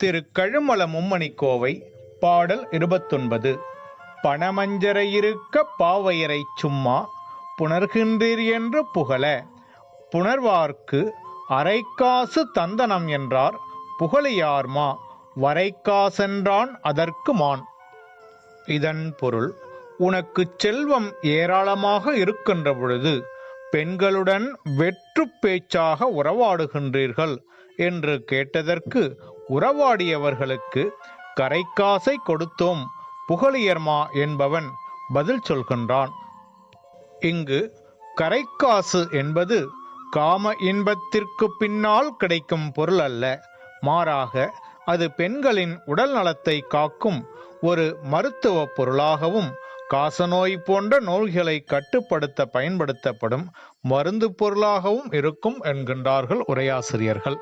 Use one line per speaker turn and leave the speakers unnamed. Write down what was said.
திரு கழுமல மும்மணி கோவை பாடல் இருபத்தொன்பது. பணமஞ்சரை இருக்க பாவையரை சும்மா புணர்கின்றீர் என்று புகழ. புணர்வார்க்கு அரைக்காசு தந்தனம் என்றார் புகழையார்மா வரைக்காசென்றான் அதற்கு மான். இதன் பொருள் உனக்கு செல்வம் ஏராளமாக இருக்கின்ற பொழுது பெண்களுடன் வெற்று பேச்சாக உறவாடுகின்றீர்கள் என்று கேட்டதற்கு உறவாடியவர்களுக்கு கரைக்காசை கொடுத்தோம். புகழியர்மா என்பவன் பதில் சொல்கின்றான். இங்கு கரைக்காசு என்பது காம இன்பத்திற்கு பின்னால் கிடைக்கும் பொருள் அல்ல. மாறாக அது பெண்களின் உடல் நலத்தை காக்கும் ஒரு மருத்துவ பொருளாகவும் காசநோய் போன்ற நோய்களை கட்டுப்படுத்த பயன்படுத்தப்படும் மருந்து பொருளாகவும் இருக்கும் என்கின்றார்கள் உரையாசிரியர்கள்.